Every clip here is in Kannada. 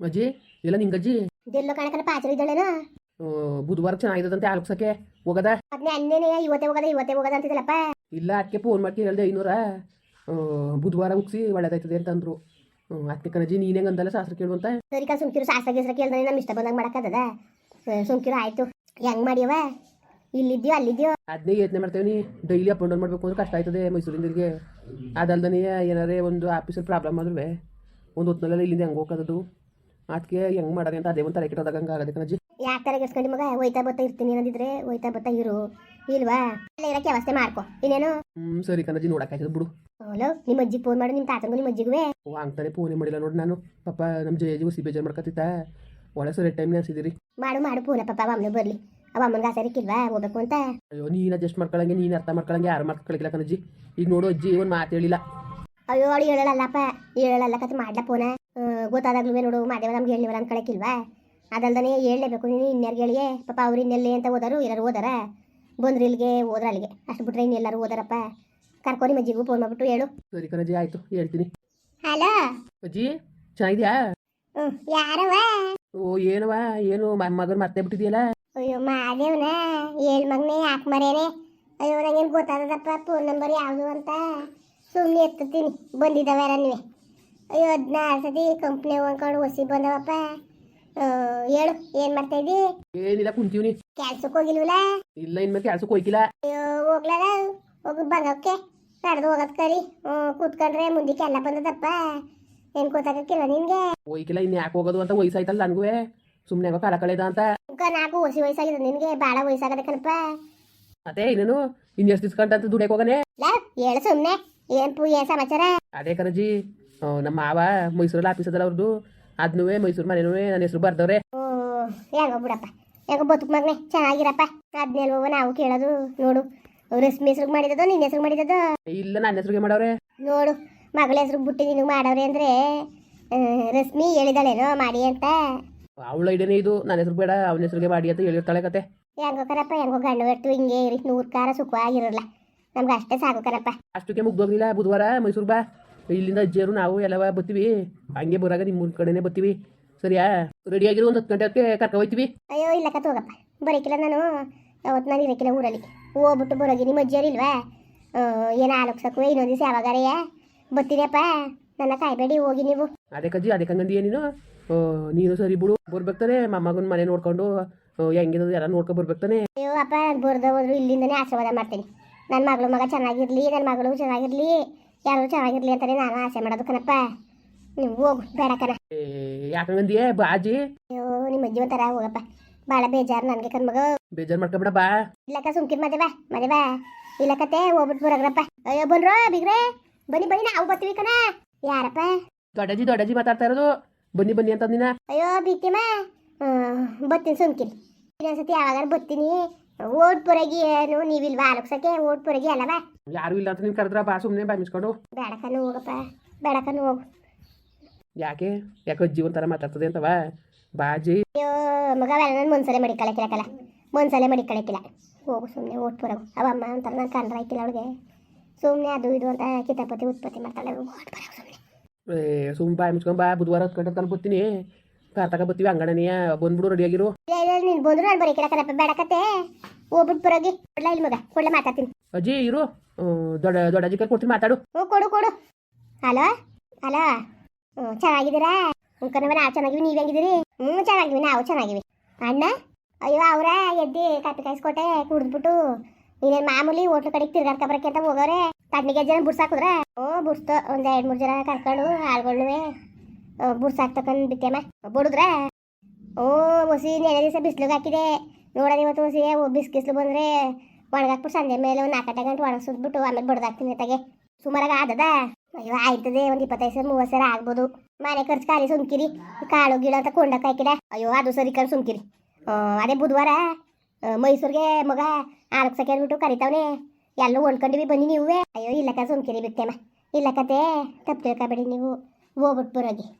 ಅಜ್ಜಿ ಇಲ್ಲ ನಿಂಗಜ್ಜಿ ಇದೆಲ್ಲೋ ಕಾಣಕಲ್ಲ ಪಾಚರ ಇದ್ದಾಳೇನೋ. ಓ ಬುಧವಾರ ಚೆನ್ನಾಗಿದಂತೆ ಆಲೋಕ್ಸಕ್ಕೆ ಹೋಗದ? ಅದನ್ನೇ ಅನ್ನೇನೆ ಇವತ್ತೇ ಹೋಗದ ಇವತ್ತೇ ಹೋಗದ ಅಂತಿದ್ದಲ್ಲಪ್ಪ. ಇಲ್ಲ ಅದಕ್ಕೆ ಫೋನ್ ಮಾಡ್ತೀನಿ ಹೇಳ್ದೆ ಐನೂರ ಬುಧವಾರ ಮುಗಿಸಿ ಒಳ್ಳೇದಾಯ್ತದೆ ಅಂತಂದ್ರು ಅದಕ್ಕೆ ಕಣಜ್ಜಿ ನೀನು ಅಂದಲ್ಲ ಶಾಸ್ತ್ರ ಕೇಳು ಅಂತ? ಸರಿ ಕಾ ಸುಮ್ಕಿರು ಶಾಸ್ತ್ರ ಗೀಸ್ರ ಕೇಳ್ದ್ರೆ ನಮ್ಮ ಇಷ್ಟ ಬಂದಂಗೆ ಮಾಡಕ್ಕದ ಸುಮ್ಕಿರು ಆಯ್ತು. ಹೆಂಗ್ ಮಾಡ್ಯವ ಇಲ್ಲಿದ್ಯೋ ಅಲ್ಲಿದ್ಯೋ ಅದನ್ನೇ ಯೋಚನೆ ಮಾಡ್ತೇವೆ ನೀ. ಡೈಲಿ ಅಪ್ ಡೌನ್ ಮಾಡಬೇಕು ಅಂದ್ರೆ ಕಷ್ಟ ಆಯ್ತದೆ ಮೈಸೂರಿಂದ ಇಲ್ಲಿಗೆ. ಅದಲ್ದನೇ ಏನಾರೇ ಒಂದು ಆಫೀಸಲ್ಲಿ ಪ್ರಾಬ್ಲಮ್ ಆದ್ರೂ ಒಂದು ಹೊತ್ತಿನಲ್ಲೆಲ್ಲ ಇಲ್ಲಿಂದ ಹೆಂಗೆ ಹೋಗೋದು ಅದಕ್ಕೆ ಹೆಂಗ್ ಮಾಡೋದು ಅಂತ ಅದೇ ಒಂಥರ ಕೆಟ್ಟ ಕೆಟ್ಟೋದಾಗ ಹಂಗೆ ಆಗದೆ ಕಣಜ್ಜಿ. ಯಾಕೆ ತರ ಮಗ? ಹೋಯ್ತಾ ಬತ್ತ ಇರ್ತೀನಿ ಅನ್ನೋದಿದ್ರೆ ಹೋಯ್ತಾ ಬತ್ತ ಇರು. ಇಲ್ವಾ? ಅಲ್ಲೇ ಇರಕ್ಕೆ ವ್ಯವಸ್ಥೆ ಮಾಡ್ಕೊ. ಇನ್ನೇನು? ಹ್ಮ್ ಸರಿ ಕಣಜ್ಜಿ ಆಯ್ತದ ಬಿಡು. ಹಲೋ ನಿಮ್ಮ ಅಜ್ಜಿ ಫೋನ್ ಮಾಡಿ ನಿಮ್ಮ ತಾತಂಗೂ ನಿಮ್ಮ ಅಜ್ಜಿಗುವೆ. ಓ ಹಂಗ್ತಾನೆ ಫೋನೇ ಮಾಡಿಲ್ಲ ನೋಡಿ ನಾನು. ಪಾಪ ನಮ್ಮ ಜಯಜಿ ಉಸಿ ಬೇಜಾರು ಮಾಡ್ಕೊತಿತ್ತ ಒಳ್ಳೆ ಸರಿ ಟೈಮ್ ಅನ್ಸಿದಿರಿ. ಮಾಡು ಮಾಡು ಫೋನ ಪಾಪ ಅಮ್ಮನ ಬರ್ಲಿ. ಅವ ಅಮ್ಮನಿಗೆ ಆಸೆ ಇಕ್ಕಿಲ್ವಾ ಹೋಗ್ಬೇಕು ಅಂತ. ಅಯ್ಯೋ ನೀನು ಅಡ್ಜಸ್ಟ್ ಮಾಡ್ಕೊಳಂಗೆ ನೀನು ಅರ್ಥ ಮಾಡ್ಕೊಳಂಗೆ ಯಾರು ಮಾಡ್ಕೊಳಕಿಲ್ಲ ಕಣಜ್ಜಿ. ಈಗ ನೋಡು ಅಜ್ಜಿ ಒಂದು ಮಾತು ಹೇಳಿಲ್ಲ. ಅಯ್ಯೋ ಅವಳು ಹೇಳಲ್ಲಪ್ಪ ಹೇಳಲ್ಲ ಕತೆ ಮಾಡ್ಲ ಫೋನ ಗೊತ್ತಾದಾಗ್ಲೂ ನೋಡು ಮಾದೇವ ನಮ್ಗೆ ಹೇಳಿವರ ಕಳಕಿಲ್ವಾ? ಅದಲ್ದನೇ ಹೇಳಲೇಬೇಕು ನೀನು ಇನ್ಯಾರಿಗೆ ಹೇಳಿಯೇ ಪಾಪ ಅವ್ರು ಇನ್ನೆಲ್ಲಿ ಅಂತ ಓದಾರು ಎಲ್ಲರೂ ಓದಾರ ಬಂದ್ರು ಇಲ್ಲಿಗೆ ಹೋದ್ರ ಅಲ್ಲಿಗೆ. ಅಷ್ಟು ಬಿಟ್ರೆ ಇನ್ನೆಲ್ಲರೂ ಓದಾರಪ್ಪ ಕರ್ಕೊ ನಿಮ್ಮ ಅಜ್ಜಿಗೂ ಫೋನ್ ಮಾಡ್ಬಿಟ್ಟು ಹೇಳು. ಸರಿ ಕರಜಿ ಆಯ್ತು ಹೇಳ್ತೀನಿ. ಹಲೋ? ಅಜ್ಜಿ ಚೆನ್ನಾಗಿದ್ಯಾ? ಯಾರವ ಓ ಏನವ ಏನು ಮಗನ ಮತ್ತೆ ಬಿಟ್ಟಿದೆಯಲ್ಲ? ಅಯ್ಯೋ ಮಾದೇವ್ನ ಏಳ್ ಮಗನೇ ಯಾಕೆ ಮರೇನೆ ಅಯ್ಯೋ ನಂಗೇನು ಗೊತ್ತಾದದಪ್ಪ ಫೋನ್ ನಂಬರ್ ಯಾವುದು ಅಂತ. ಸುಮ್ಮನೆ ಎತ್ತೀನಿ ಬಂದಿದ್ದಾವೆ ನೀವೇ? ಅಯ್ಯೋ ಹದಿನಾರು ಸತಿ ಕಂಪ್ನಿ ಹೋಗ್ಕೊಂಡು ಹೊಸಿ ಬಂದವಪ್ಪ. ಹೇಳು ಏನ್ ಮಾಡ್ತಾ ಇದ್ದಿ? ಏನಿಲ್ಲ ಕುಂತೀವ್ನಿ. ಕೆಲ್ಸಕ್ಕೆ ಹೋಗಿಲ್ವಲ್ಲ? ಇಲ್ಲ ಇನ್ಮೇಲೆ ಕೆಲ್ಸಕ್ಕೆ ಹೋಗಿಲ್ಲ ಅಯ್ಯೋ ಹೋಗ್ಲಲ್ಲ? ಹೋಗಿ ಬಂದವಕ್ಕೆ ನಡೆದು ಹೋಗೋದ್ ಕರಿ. ಕೂತ್ಕೊಂಡ್ರೆ ಮುಂದಕ್ಕೆ ಎಲ್ಲ ಬಂದದಪ್ಪ. ಏನು ಗೊತ್ತಾಗಕ್ಕಿಲ್ಲ ನಿನ್ಗೆ? ಹೋಗಿಲ್ಲ ಇನ್ನು ಯಾಕೆ ಹೋಗೋದು ಅಂತ ವಯಸ್ಸಾಯ್ತಲ್ಲ ನನ್ಗುವೆ ಸುಮ್ಮನೆ ಕಾಲ ಕಳೆದ ಅಂತ. ನಾಲ್ಕು ಹೊಸಿ ವಯಸ್ಸಾಗಿದೆ ನಿನಗೆ ಭಾಳ ವಯಸ್ಸಾಗದೆ ಕಣಪ್ಪ. ಅದೇ ಇನ್ನೇನು? ಇನ್ ಎಷ್ಟು ದಿವ್ಸಕಂಟ ಅಂತ ದುಡಿಯಕ್ಕೆ ಹೋಗನೆ? ಹೇಳು ಸುಮ್ಮನೆ ಏನು ಪೂ ಏನ್ ಸಮಾಚಾರ? ಅದೇ ಕಣಜಿ. ನಮ್ಮ ಮಾವ ಮೈಸೂರಲ್ಲಿ ಆಫೀಸ್ ಅದಲ್ಲ ಅವ್ರದ್ದು ಅದನ್ನೂ ಮೈಸೂರು ಮನೆನೂ ನನ್ನ ಹೆಸರು ಬರ್ದವ್ರೆ. ಯಾಕೋ ಬಿಡಪ್ಪ. ಯಾಕೋ ಬದುಕು ಮಗನೆ ಚೆನ್ನಾಗಿರಪ್ಪ. ಅದ್ನೆಲ್ವ ನಾವು ಕೇಳೋದು ನೋಡು. ಅವ್ರ ಹೆಸರು ಮಾಡಿದದೋ ನಿನ್ನ ಹೆಸರು ಮಾಡಿದದ ಇಲ್ಲ ನನ್ನ ಹೆಸರಿಗೆ ಮಾಡವ್ರೆ? ನೋಡು ಮಗಳ ಹೆಸರು ಬುಟ್ಟಿ ನಿನಗೆ ಮಾಡವ್ರೆ ಅಂದ್ರೆ ರಶ್ಮಿ ಹೇಳಿದಾಳೇನೋ ಮಾಡಿ ಅಂತ. ಅವಳ ಐಡಿಯಾನೇ ಇದು. ನನ್ನ ಹೆಸರು ಬೇಡ ಅವನ ಹೆಸರುಗೆ ಮಾಡಿ ಅಂತ ಹೇಳಿರ್ತಾಳೆ ಕತೆ. ಹೆಂಗೋ ಕರಪ್ಪ ಹೆಂಗೋ ಗಂಡು ಬಿಟ್ಟು ಹಿಂಗೆ ಇರಿ ನೂರು ಕಾರ ಸುಖವಾಗಿರಲ್ಲ. ನಮ್ಗೆ ಅಷ್ಟೇ ಸಾಕು ಕರಪ್ಪ. ಅಷ್ಟಕ್ಕೆ ಮುಗ್ದೋಗ್ಲಿಲ್ಲ ಬುಧವಾರ ಮೈಸೂರು ಬಾ. ಇಲ್ಲಿಂದ ಅಜ್ಜಿಯರು ನಾವು ಎಲ್ಲವ ಬತ್ತೀವಿ ಹಂಗೆ ಬರಾಗ ನಿಮ್ಮ ಕಡೆನೇ ಬತ್ತೀವಿ ಸರಿಯಾ? ರೆಡಿಯಾಗಿರೋ ಒಂದು ಹತ್ತು ಗಂಟೆ ಕರ್ಕೊ ಹೋಯ್ತೀವಿ. ಅಯ್ಯೋ ಇಲ್ಲ ಕತ್ ಹೋಗಪ್ಪ. ಬರೋಕಿಲ್ಲ ನಾನು. ಅವತ್ತು ನಾನು ಇರೋಕಿಲ್ಲ ಊರಲ್ಲಿ. ಹೋಗ್ಬಿಟ್ಟು ಬರೋಗಿ ನಿಮ್ಮ ಅಜ್ಜಿಯರಿಲ್ವಾ ಏನು ಆಲೋಕ್ಸಕ್ಕೂ ಇನ್ನೊಂದು ದಿವಸ ಯಾವಾಗಾರೆಯ ಬತ್ತೀರಪ್ಪ ನನ್ನ ಕಾಯ್ಬೇಡಿ ಹೋಗಿ ನೀವು. ಅದೇ ಕಜ್ಜಿ ಅದೇ ಕಂಗಂದಿ ನೀನು ನೀನು ಸರಿ ಬಿಡು. ಬರ್ಬೇಕಾನೆ ಮಮ್ಮಗನ ಮನೆ ನೋಡ್ಕೊಂಡು. ಹೆಂಗಿರೋದು ಎಲ್ಲ ನೋಡ್ಕೊಂಡು ಬರ್ಬೇಕಾನೆ ಅಯ್ಯೋ ಅಪ್ಪ ಬರ್ದ ಹೋದ್ರು ಇಲ್ಲಿಂದನೇ ಆಶೀರ್ವಾದ ಮಾಡ್ತೀನಿ. ನನ್ನ ಮಗಳು ಮಗ ಚೆನ್ನಾಗಿರ್ಲಿ ನನ್ನ ಮಗಳು ಚೆನ್ನಾಗಿರ್ಲಿ. ಯಾರು ಚೆನ್ನಾಗಿರ್ಲಿ ಅಂತಾನೆ ನಾನು ಆಸೆ ಮಾಡೋದು ಕಣಪ್ಪ. ನೀವು ಹೋಗು ಬೇಡ ಕಣ. ಯಾಕಂಗಂದಿಯೇ ಬಾಜಿ ಅಯ್ಯೋ ನಿಮ್ಮ ಅಜ್ಜಿ ಒಂಥರ ಹೋಗಪ್ಪ. ಭಾಳ ಬೇಜಾರು ನನಗೆ ಕಣ್ಮಗ ಬೇಜಾರು ಮಾಡ್ಕೊಬೇಡ ಬಾ ಇಲ್ಲಕ್ಕ ಸುಮ್ಕಿರ್ ಮದುವೆ ಮದುವೆ ಇಲ್ಲಕತ್ತೆ ಹೋಗ್ಬಿಟ್ಟು ಬರೋಗ್ರಪ್ಪ ಅಯ್ಯೋ ಬನ್ರೋ ಬಿಗ್ರೆ. ಬನ್ನಿ ಬನ್ನಿ ನಾವು ಬರ್ತೀವಿ ಕಣ. ಯಾರಪ್ಪ? ದೊಡ್ಡಜ್ಜಿ ದೊಡ್ಡಜ್ಜಿ ಮಾತಾಡ್ತಾ ಇರೋದು. ಬನ್ನಿ ಬನ್ನಿ ಅಂತ ನೀನ ಅಯ್ಯೋ ಬಿಕ್ಕಿಮ್ಮ ಬರ್ತೀನಿ ಸುಮ್ಕಿರಿ. ಇನ್ನೊಂದ್ಸತಿ ಯಾವಾಗಾರ ಬರ್ತೀನಿ. ಓಟ್ ಪುರಗಿ ಏನು? ನೀವಿಲ್ವಾ? ಆಲೋಕ್ಸಕ್ಕೆ ಓಟ್ ಪುರಗಿ ಅಲ್ಲವಾ? ಯಾರು ಇಲ್ಲ ಅಂತ ನೀನು ಕರೆದ್ರ ಬಾ ಸುಮ್ಮನೆ ಬಾಮಿಸ್ಕೊಂಡು ಬೇಡಕನು ಹೋಗಪ್ಪ ಬೇಡಕನು ಹೋಗು. ಯಾಕೆ? ಯಾಕೋ ಜೀವನ ಥರ ಮಾತಾಡ್ತದೆ ಅಂತವ? ಬಾಜಿ ಅಯ್ಯೋ ಮಗ ಬೇಡ ನಾನು ಮನ್ಸಲ್ಲೇ ಮಡಿಕೊಳ್ಳಕ್ಕಿಲ್ಲ ಮನ್ಸಲ್ಲೇ ಮಡಿಕೊಳ್ಳಕ್ಕಿಲ್ಲ ಹೋಗು ಸುಮ್ಮನೆ ಓಟ್ ಪುರಗು. ಅವಮ್ಮ ಅಂತಾರೆ ನಾನು ಕಂಡ್ರ ಆಯ್ತಿಲ್ಲ ಅವಳಿಗೆ. ಸುಮ್ಮನೆ ಅದು ಇದು ಅಂತ ಕಿತಾಪತಿ ಉತ್ಪತ್ತಿ ಮಾಡ್ತಾಳೆ. ಓಟ್ ಪುರಗು ಸುಮ್ಮನೆ ಏ ಸುಮ್ಮ ಬಾ ಮುಚ್ಕೊಂಡು ಬಾ. ಬುಧವಾರ ಹೊತ್ಕೊಂಡು ಬರ್ತೀನಿ ಕಾರ್ ತಗ ಬರ್ತೀವಿ ಅಂಗಡನೆಯ ಬಂದ್ಬಿಡು ರೆಡಿಯಾಗಿರು ನೀನು ಬಂದ್ರು ನಾನು ಬರೀಕಿಲ್ಲ ಕಣಪ್ಪ ಬೇಡಕತ್ತೆ ಹೋಗ್ಬಿಟ್ಟು ಬರೋಗಿ ಕೊಡ್ಲ ಇಲ್ಲಿ ಮಗ? ಕೊಡ್ಲ ಮಾತಾಡ್ತೀನಿ. ಅಜ್ಜಿ ಇರು. ದೊಡ್ಡ ದೊಡ್ಡ ಅಜ್ಜಿ ಕೈ ಕೊಡ್ತೀನಿ ಮಾತಾಡು. ಹ್ಞೂ ಕೊಡು ಕೊಡು. ಹಲೋ? ಹಲೋ? ಹ್ಞೂ ಚೆನ್ನಾಗಿದ್ದೀರಾ? ಉಂಕನವ ನಾವು ಚೆನ್ನಾಗಿವಿ ನೀವು ಹೆಂಗಿದ್ದೀರಿ? ಹ್ಞೂ ಚೆನ್ನಾಗಿವಿ ನಾವು ಚೆನ್ನಾಗಿವಿ. ಅಣ್ಣ? ಅಯ್ಯೋ ಅವರ ಎದ್ದು ಕಪ್ಪಿ ಕಾಯಿಸ್ಕೊಟ್ಟೆ ಕುಡಿದ್ಬಿಟ್ಟು. ಇನ್ನೇನು ಮಾಮೂಲಿ ಹೋಟ್ಲು ಕಡೆ ತಿರ್ಗಾಡ್ಕ ಬರಕ್ಕೆ ಅಂತ ಹೋಗೋರೆ ತಣ್ಣಿಗೆ ಜನ ಬುಡ್ಸಾಕುದ್ರ ಹ್ಞೂ ಬುಡ್ಸ್ತು ಒಂದು ಎರಡ್ ಮೂರು ಜನ ಕರ್ಕೊಂಡು ಹಾಳ್ಗಳ್ನುವೆ ಬುಡ್ಸಾಕ್ ತಕನ್ ಬಿಟ್ಟೆಮ್ಮ. ಬುಡುದ್ರ? ಓ, ಮುಸಿ ನೆನೆ ದಿವಸ ಬಿಸಿಲಿಗೆ ಹಾಕಿದೆ. ನೋಡೋದು ಇವತ್ತು ಒಸಿ ಬಿಸ್ಕಿಸ್ಲು ಬಂದರೆ ಒಣಗಾಕ್ಬಿಟ್ಟು ಸಂಜೆ ಮೇಲೆ ಒಂದು ನಾಲ್ಕು ಗಂಟೆ ಒಣಗಿಸ್ಬಿಟ್ಟು ಆಮೇಲೆ ಬಡ್ದಾಕ್ತೀನಿ ತಗೆ. ಸುಮಾರಾಗ ಆದದ? ಅಯ್ಯೋ, ಆಯ್ತದೆ, ಒಂದು ಇಪ್ಪತ್ತೈದು ಸಾವಿರ ಮೂವತ್ತು ಸಾವಿರ ಆಗ್ಬೋದು. ಮನೆ ಖರ್ಚು ಖಾಲಿ ಸುಮ್ಕಿರಿ. ಕಾಳು ಗೀಳು ಅಂತ ಕೊಂಡಕ್ಕೆ ಹಾಕಿದ. ಅಯ್ಯೋ, ಅದು ಸರಿ ಕಣ್, ಸುಮ್ಕಿರಿ. ಅದೇ ಬುಧವಾರ ಮೈಸೂರ್ಗೆ ಮಗ ಆಲಕ್ಸಕ್ಕೆ ಅಂದ್ಬಿಟ್ಟು ಕರಿತಾವನೆ. ಎಲ್ಲ ಹೊಂಡ್ಕೊಂಡಿವಿ ಬನ್ನಿ ನೀವೇ. ಅಯ್ಯೋ ಇಲ್ಲಕ್ಕ ಸುಮ್ಕಿರಿ ಬಿಟ್ಟೆಮ್ಮ. ಇಲ್ಲಕತೆ ತಪ್ಪು ತಿಳ್ಕೊಬೇಡಿ ನೀವು. ಹೋಗ್ಬಿಟ್ಟು ಬರೋಗಿ.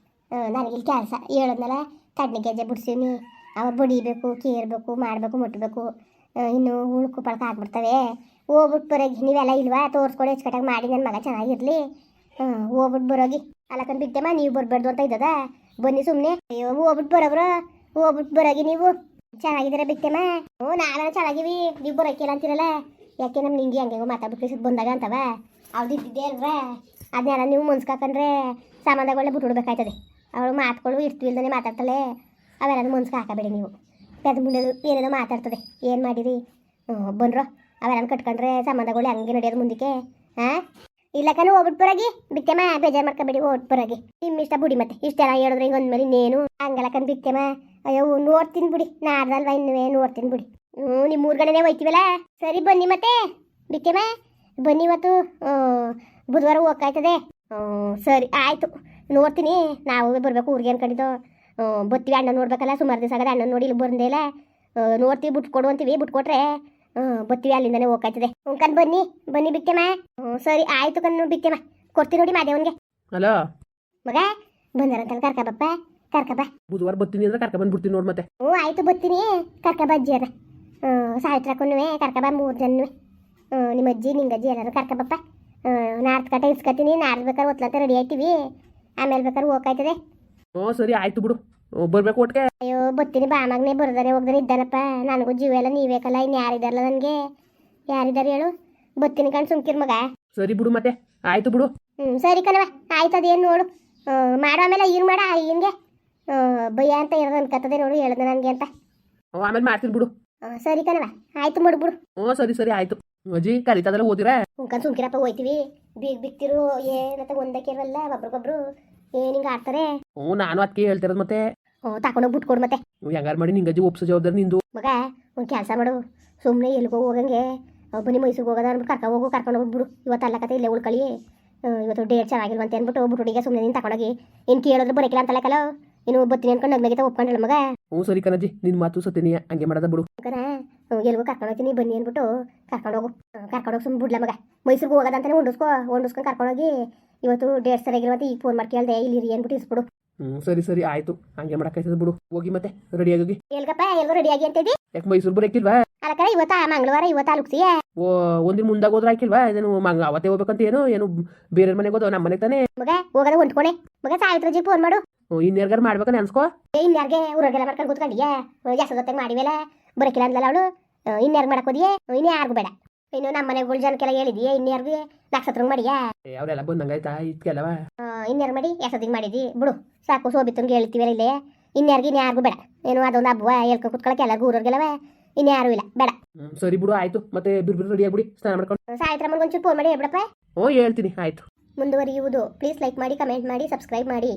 ನನಗಿಲ್ಲಿ ಕೆಲಸ ಹೇಳದ್ನಲ್ಲ ಕಡ್ಲೆ ಗೆಜ್ಜೆ ಬಿಡ್ಸೀನಿ. ಅವ ಬಡಿಬೇಕು, ಕೇರ್ಬೇಕು, ಮಾಡಬೇಕು ಮುಟ್ಟಬೇಕು ಇನ್ನು ಹುಳು ಕುಪ್ಪಳಕ್ಕೆ ಹಾಕ್ಬಿಡ್ತವೆ ಹೋಗ್ಬಿಟ್ಟು ಬರೋಗಿ, ನೀವೆಲ್ಲ ಇಲ್ವಾ? ತೋರಿಸ್ಕೊಡಿ ಹೆಚ್ಚುಕಟ್ಟಾಗಿ ಮಾಡಿ ನನ್ನ ಮಗ ಚೆನ್ನಾಗಿರಲಿ. ಹೋಗ್ಬಿಟ್ಟು ಬರೋಗಿ. ಅಲ್ಲಕಂದು ಬಿಟ್ಟೆಮ್ಮ ನೀವು ಬರಬಾರ್ದು ಅಂತ ಇದ್ದದ? ಬನ್ನಿ ಸುಮ್ಮನೆ ಅಯ್ಯೋ ಹೋಗ್ಬಿಟ್ಟು ಬರೋಬ್ರ. ಹೋಗ್ಬಿಟ್ಟು ಬರೋಗಿ ನೀವು. ಚೆನ್ನಾಗಿದ್ದೀರಾ ಬಿಟ್ಟೆಮ್ಮ ಹ್ಞೂ, ನಾವೆಲ್ಲ ಚೆನ್ನಾಗಿವಿ. ನೀವು ಬರೋಕಿಲ್ಲ ಅಂತೀರಲ್ಲ? ಯಾಕೆ ನಮ್ಮ ನಿಂಗೆ ಹಂಗೆ ಮಾತಾಡ್ಬಿಟ್ಟು ಬಂದಾಗ ಅಂತವ? ಅವ್ದು ಇದ್ದಿದ್ದೇ ಅಲ್ವಾ? ಅದನ್ನೆಲ್ಲ ನೀವು ಮುನ್ಸ್ಕಾಕೊಂಡ್ರೆ ಬಿಟ್ಟು ಬಿಟ್ಬಿಡ್ಬೇಕಾಯ್ತದೆ. ಅವಳು ಮಾತುಗಳು ಇಲ್ದೇ ಮಾತಾಡ್ತಾಳೆ. ಅವೆಲ್ಲ ಮುನ್ಸ್ಕ ಹಾಕಬೇಡಿ ನೀವು. ಪೆದ ಮುಂಡೆದು ಏನೇನೋ ಮಾತಾಡ್ತದೆ. ಏನು ಮಾಡಿರಿ ಹ್ಞೂ ಬಂದ್ರು ಅವೆಲ್ಲ ಕಟ್ಕೊಂಡ್ರೆ ಸಂಬಂಧಗಳು ಹಂಗೆ ನಡೆಯೋದು ಮುಂದಕ್ಕೆ. ಹಾಂ ಇಲ್ಲ ಹೋಗ್ಬಿಟ್ಟು ಬರೋಗಿ ಬಿತ್ತೆಮ್ಮ, ಬೇಜಾರು ಮಾಡ್ಕೊಬೇಡಿ ಓಟ್ ಬರೋಗಿ ನಿಮ್ಮ ಇಷ್ಟ ಬಿಡಿ ಮತ್ತೆ. ಇಷ್ಟೆಲ್ಲ ಹೇಳಿದ್ರೆ ಹಿಂಗೆ ಅಂದ್ಮೇಲೆ ಇನ್ನೇನು? ಹಂಗಲ್ಲ ಕಣ್ ಬಿತ್ತೆಮ್ಮ. ಅಯ್ಯೋ, ನೋಡ್ತೀನಿ ಬಿಡಿ. ನಾಡ್ದಲ್ವ ಇನ್ನುವೇ ನೋಡ್ತೀನಿ ಬಿಡಿ. ಹ್ಞೂ ನಿಮ್ಮ ಊರ್ಗಡೆನೇ ಹೋಯ್ತೀವಲ್ಲ? ಸರಿ, ಬನ್ನಿ ಮತ್ತೆ. ಬಿತ್ತೆಮ್ಮ, ಬನ್ನಿ ಇವತ್ತು. ಬುಧವಾರ ಹೋಗ್ಕಾಯ್ತದೆ? ಹ್ಞೂ ಸರಿ, ಆಯಿತು. ನೋಡ್ತೀನಿ. ನಾವು ಬರಬೇಕು ಊರಿಗೆ ಅನ್ಕೊಂಡಿದ್ದು ಕಡಿದೋ ಬತ್ತೀವಿ ಅಣ್ಣ ನೋಡ್ಬೇಕಲ್ಲ ಸುಮಾರು ದಿವಸ ಆಗದೆ ಅಣ್ಣ ನೋಡಿ ಇಲ್ಲಿ ಬಂದೇ ಇಲ್ಲ ನೋಡ್ತೀವಿ ಬಿಟ್ಟು ಕೊಡು ಅಂತೀವಿ ಬಿಟ್ಟು ಕೊಟ್ರೆ. ಬತ್ತಿ ಬತ್ತೀವಿ ಅಲ್ಲಿಂದನೇ ಹೋಗ್ಕಾಯ್ತದೆ. ಹ್ಞೂ ಕಣ್ ಬನ್ನಿ ಬನ್ನಿ ಹ್ಞೂ ಸರಿ ಆಯ್ತು ಕಣ್ಣು ಬಿತ್ತೆಮ್ಮ ಕೊಡ್ತೀನಿ ನೋಡಿ ಮಾದೇವನ್ಗೆ ಹಲೋ ಮಗ ಬಂದಾರಂತಲ್ಲ ಕರ್ಕ ಬಾ. ಬುಧವಾರ ಬತ್ತೀನಿ ಅಂದ್ರೆ ಕರ್ಕ ಬಂದ್ಬಿಡ್ತೀನಿ ನೋಡಿ ಮತ್ತೆ. ಹ್ಞೂ ಆಯ್ತು ಬರ್ತೀನಿ ಕರ್ಕಬ ಅಜ್ಜಿ ಅದ. ಕರ್ಕ ಬಾ ಮೂರು ಜನ ನಿಮ್ಮ ಅಜ್ಜಿ ನಿಂಗಜ್ಜಿ ಎಲ್ಲರೂ ಕರ್ಕಬಪ್ಪ ನಾರ್ತ್ ಕಟ್ಟ ಇಸ್ಕೊತೀನಿ ನಾರ್ತ್ ಬೇಕಾದ್ರೆ ಒತ್ಲಂತ ರೆಡಿ ಆಯ್ತೀವಿ. ಆಮೇಲೆ ಬೇಕಾದ್ರೆ ಹೋಗ್ಕಾಯ್ತದೆ. ಓ ಸರಿ ಆಯ್ತು ಬಿಡು. ಬರ್ಬೇಕು ಒಟ್ಟಿಗೆ. ಅಯ್ಯೋ ಬರ್ತೀನಿ ಬಾಮಾಗ್ನೆ ಬರ್ದಾನೆ ಹೋಗ್ದಾನೆ ಇದ್ದಾನಪ್ಪ ನನಗೂ ಜೀವ ಎಲ್ಲ ನೀವೇಕಲ್ಲ ಇನ್ನು ಯಾರಿದಾರಲ್ಲ ನನಗೆ? ಯಾರಿದ್ದಾರೆ ಹೇಳು. ಬತ್ತೀನಿ ಕಣ್ ಸುಮ್ಕಿರ್ ಮಗ. ಸರಿ ಬಿಡು ಮತ್ತೆ ಆಯ್ತು ಬಿಡು. ಹ್ಮ್ ಸರಿ ಕಣವ ಆಯ್ತು ಅದೇನು ನೋಡು. ಮಾಡೋ ಆಮೇಲೆ ಏನು ಮಾಡ ಹಿಂಗೆ ಭಯ ಅಂತ ಇರೋದು ಅನ್ಕತ್ತದೆ ನೋಡು ಹೇಳ್ದೆ ನನಗೆ ಅಂತ. ಓ ಆಮೇಲೆ ಮಾಡ್ತೀನಿ ಬಿಡು. ಸರಿ ಕಣವ ಆಯ್ತು ಮಾಡ್ಬಿಡು ಹ್ಞೂ ಸರಿ ಸರಿ ಆಯ್ತು. ಅಜ್ಜಿ ಕಲಿತದಲ್ಲ ಓದಿರಾ ಉಂಕನ್ ಸುಮ್ಕಿರಪ್ಪ ಹೋಯ್ತೀವಿ ಬೀಗ್ ಬಿಕ್ತಿರು ಏನಂತ ಒಂದಕ್ಕೆ ಇರಲ್ಲ ಒಬ್ರಿಗೊಬ್ರು ಏನ್ ಹಿಂಗ ಆಡ್ತಾರೆ ಹ್ಞೂ ನಾನು ಅದಕ್ಕೆ ಹೇಳ್ತಿರೋದು ಮತ್ತೆ ಹ್ಞೂ ತಗೊಂಡೋಗಿ ಬಿಟ್ಕೊಡು ಮತ್ತೆ ನೀವು ಹೆಂಗಾರು ಮಾಡಿ ನಿಂಗಜ್ಜಿ ಒಪ್ಸೋ ಜವಾಬ್ದಾರಿ ನಿಂದು ಮಗ ಒಂದು ಕೆಲಸ ಮಾಡು ಸುಮ್ಮನೆ ಎಲ್ಗೋ ಹೋಗಂಗೆ ಬನಿ ಬನ್ನಿ ಮೈಸೂರಿಗೆ ಹೋಗೋದ ಅಂದ್ಬಿಟ್ಟು ಕರ್ಕೊಂಡು ಹೋಗು ಕರ್ಕೊಂಡು ಹೋಗ್ಬಿಡು ಇವತ್ತು ಕತೆ ಇಲ್ಲೇ ಉಳ್ಕೊಳ್ಳಿ ಆ, ಇವತ್ತು ಡೇಟ್ ಚೆನ್ನಾಗಿಲ್ವಂತೆ ಅಂದ್ಬಿಟ್ಟು ಹುಡುಗಿಗೆ ಸುಮ್ಮನೆ ನೀನು ತಕೊಂಡೋಗಿ ಏನು ಕೇಳಿದ್ರೆ ಬರೋಕಿಲ್ಲ ಅಂತಲ್ಲ ಕಲೋ ಇನ್ನು ಬತ್ತೀನಿ ಅನ್ಕೊಂಡು ನಗ್ನಗಿತ ಒಪ್ಕೊಂಡಲ್ಲ ಮಗ ಹ್ಞೂ ಸರಿ ಕಣಜ್ಜಿ ನಿನ್ನ ಮಾತು ಸತ್ಯನಿ ಹಂಗೆ ಮಾಡೋದ ಬಿಡು ಮಗನ ಎಲ್ಗೋ ಕರ್ಕೊಂಡು ಹೋಗ್ತೀನಿ ಬನ್ನಿ ಅಂದ್ಬಿಟ್ಟು ಕರ್ಕೊಂಡು ಹೋಗು. ಕರ್ಕೊಂಡೋಗಿ ಸುಮ್ಮನೆ ಬಿಡ್ಲ ಮಗ. ಮೈಸೂರಿಗೆ ಹೋಗೋದಂತಾನೆ ಹೊಂಡಿಸ್ಕೊ ಹೊಂಡಿಸ್ಕೊಂಡು ಕರ್ಕೊಂಡೋಗಿ ಇವತ್ತು ಡೇಟ್ ಸರಿಯಾಗಿರುವಂತ ಈಗ ಫೋನ್ ಮಾಡಿ ಕೇಳ್ದೆ ಇಲ್ಲಿ ಇರಿ ಅಂದ್ಬಿಟ್ಟು ಇಸ್ಬಿಡು. ಹ್ಞೂ ಸರಿ ಸರಿ ಆಯ್ತು. ಹಂಗೆ ಮಾಡಕ್ಕಾಯ್ತದ ಬಿಡು. ಹೋಗಿ ಮತ್ತೆ ರೆಡಿಯಾಗಿ ಎಲ್ಗಪ್ಪ ಎಲ್ಗೋ ರೆಡಿಯಾಗಿ ಅಂತಿದ್ದಿ ಯಾಕೆ ಮೈಸೂರು ಬರೋಕ್ಕಿಲ್ವಾ ಕಡೆ ಇವತ್ತ ಮಂಗಳವಾರ ಇವತ್ತ ಅಲುಕ್ಸಿಯ ಓ ಒಂದಿನ ಮುಂದಾಗ ಹೋದ್ರೆ ಹಾಕಿಲ್ವಾ? ಇದೇನು ಮಂಗ ಅವತ್ತೇ ಹೋಗ್ಬೇಕಂತ ಏನು ಏನು ಬೇರೆ ಮನೆಗೆ ಹೋದ ನಮ್ಮ ಮನೆಗೆ ತಾನೇ? ಮಗ ಹೋಗೋದ ಹೊಂಟ್ಕೊಣೆ. ಮಗ ಸಾವಿತ್ರಜಿ ಫೋನ್ ಮಾಡು. ಇನ್ಯಾರ್ಗಾರು ಮಾಡ್ಬೇಕನ್ನ ಅನ್ಸ್ಕೋ. ಏ ಇನ್ಯಾರ್ಗೆ ಊರಾಗೆಲ್ಲ ಮಾಡ್ಕೊಂಡು ಕೂತ್ಕೊಂಡಿಯಾ? ಜಾಸ್ತಿ ಜೊತೆ ಮಾಡಿವೆಲ್ಲ. ಬರಕಿಲ್ಲ ಅಂದಲ್ಲ ಅವಳು? ಇನ್ಯಾರು ಮಾಡಕ್ ಹೋದಿಯೇ? ಇನ್ನು ಯಾರಿಗೂ ಬೇಡ. ಇನ್ನು ನಮ್ಮ ಮನೆಗಳ ಜನಕ್ಕೆಲ್ಲ ಹೇಳಿದ್ಯಾ ಇನ್ಯಾರಿಗೂ ನಕ್ಷತ್ರ ಮಾಡಿಯಾ? ಅವರೆಲ್ಲ ಬಂದಂಗಾಯ್ತಾ ಇದ್ಕೆಲ್ಲವ? ಇನ್ಯಾರು ಮಾಡಿ? ಎಸದಿಗೆ ಮಾಡಿದಿ? ಬಿಡು. ಸಾಕು ಸೋಬಿತ್ತಂಗೆ ಹೇಳ್ತೀವಿ ಇಲ್ಲೇ. ಇನ್ಯಾರ್ಗೆ ಇನ್ಯಾರಿಗೂ ಬೇಡ. ಏನು ಅದೊಂದು ಹಬ್ಬ ಹೇಳ್ಕೊ ಕುತ್ಕೊಳಕ್ಕೆ ಎಲ್ಲ ಊರವ್ರಿಗೆಲ್ಲವ ಇನ್ಯಾರು ಇಲ್ಲ ಬೇಡ. ಸರಿ ಬಿಡು ಆಯ್ತು. ಮತ್ತೆ ಬಿರು ಬಿರು ರೆಡಿ ಆಗ್ಬಿಡಿ ಸ್ನಾನ ಮಾಡ್ಕೊಂಡು ಒಂಚೂರು ಫೋನ್ ಮಾಡಿ ಹೇಳ್ಬಿಡಪ್ಪ. ಓ ಹೇಳ್ತೀನಿ ಆಯ್ತು. ಮುಂದುವರಿಯುವುದು. ಪ್ಲೀಸ್ ಲೈಕ್ ಮಾಡಿ ಕಮೆಂಟ್ ಮಾಡಿ ಸಬ್ಸ್ಕ್ರೈಬ್ ಮಾಡಿ.